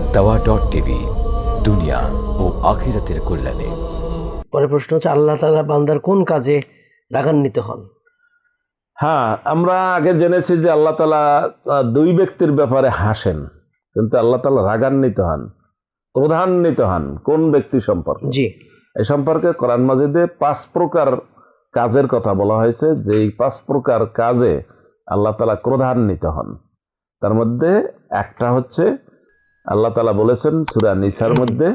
আর দাওয়া dot TV দুনিয়া ও আখিরাতের কল্যাণে। পরে প্রশ্ন হচ্ছে আল্লাহ তাআলা বান্দার কোন কাজে রাগান্বিত হন? হ্যাঁ আমরা আগে জেনেছি যে আল্লাহ তালা দুই ব্যক্তির ব্যাপারে হাসেন কিন্তু আল্লাহ তালা রাগান্বিত হন ক্রোধান্বিত হন কোন ব্যক্তি সম্পর্কে? জি। এই সম্পর্কে কোরআন মাজিদে পাঁচ প্রকার কাজের কথা বলা হয়েছে যে এই পাঁচ প্রকার কাজে আল্লাহ তালা ক্রোধান্বিত হন। তার মধ্যে একটা হচ্ছে আল্লাহ তালা বলেছেন সুরা নিসার মধ্যে,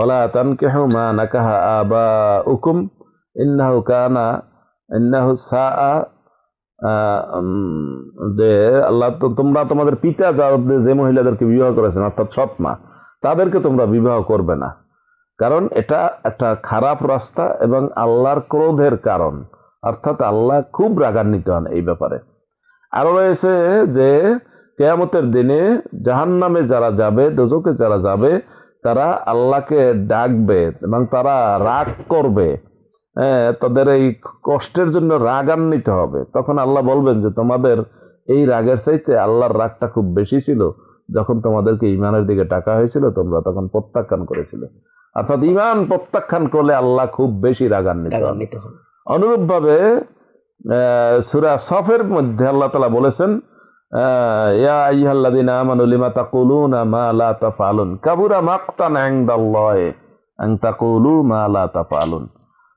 ওলা তানকেহু মা নাকাহা আবা উকুম ইন্নাহু কানা, ইন্নাহু সা যে আল্লাহ তো তোমরা তোমাদের পিতা যাদের যে মহিলাদেরকে বিবাহ করেছেন, অর্থাৎ সৎ মা তাদেরকে তোমরা বিবাহ করবে না। কারণ এটা একটা খারাপ রাস্তা এবং আল্লাহর ক্রোধের কারণ। অর্থাৎ আল্লাহ খুব রাগান্বিত হন এই ব্যাপারে। আরও রয়েছে যে কেয়ামতের দিনে জাহান নামে যারা যাবে দোজকে যারা যাবে তারা আল্লাহকে ডাকবে এবং তারা রাগ করবে। হ্যাঁ তাদের এই কষ্টের জন্য রাগান্বিত হবে। তখন আল্লাহ বলবেন যে তোমাদের এই রাগের চাইতে আল্লাহর রাগটা খুব বেশি ছিল। যখন তোমাদেরকে ইমানের দিকে টাকা হয়েছিল তোমরা তখন প্রত্যাখ্যান করেছিলে। অর্থাৎ ইমান প্রত্যাখ্যান করলে আল্লাহ খুব বেশি রাগান্বিত অনুরূপভাবে সূরা সফের মধ্যে আল্লাহ তালা বলেছেন কাবুরা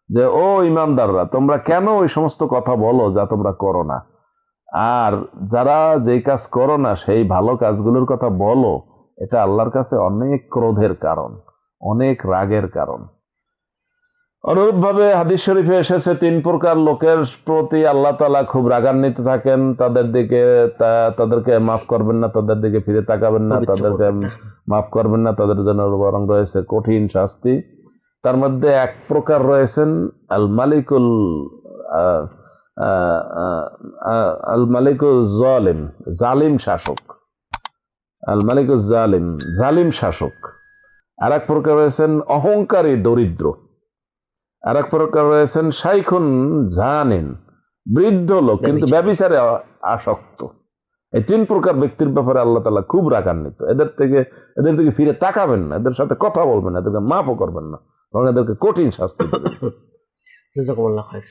যে, ও ইমানদাররা, তোমরা কেন ওই সমস্ত কথা বলো যা তোমরা করো না? আর যারা যেই কাজ করো না, সেই ভালো কাজগুলোর কথা বলো, এটা আল্লাহর কাছে অনেক ক্রোধের কারণ, অনেক রাগের কারণ। অনুরূপভাবে হাদিস শরীফে এসেছে তিন প্রকার লোকের প্রতি আল্লাহ তালা খুব রাগান্বিত থাকেন। তাদের দিকে তাদেরকে মাফ করবেন না তাদের দিকে ফিরে তাকাবেন না তাদেরকে মাফ করবেন না তাদের জন্য বরং রয়েছে কঠিন শাস্তি। তার মধ্যে এক প্রকার রয়েছেন আল মালিকুল আল মালিকুল জালিম জালিম শাসক। আল মালিকুল জালিম জালিম শাসক। আর এক প্রকার রয়েছেন অহংকারী দরিদ্র। আর এক প্রকার রয়েছেন সাইখুন জানেন বৃদ্ধ লোক কিন্তু ব্যবসারে ব্যবিচারে আসক্ত। এই তিন প্রকার ব্যক্তির ব্যাপারে আল্লাহ তালা খুব রাগান্বিত। এদের থেকে এদের থেকে ফিরে তাকাবেন না এদের সাথে কথা বলবেন না এদেরকে মাফও করবেন না বরং এদেরকে কঠিন শাস্তি দেবেন।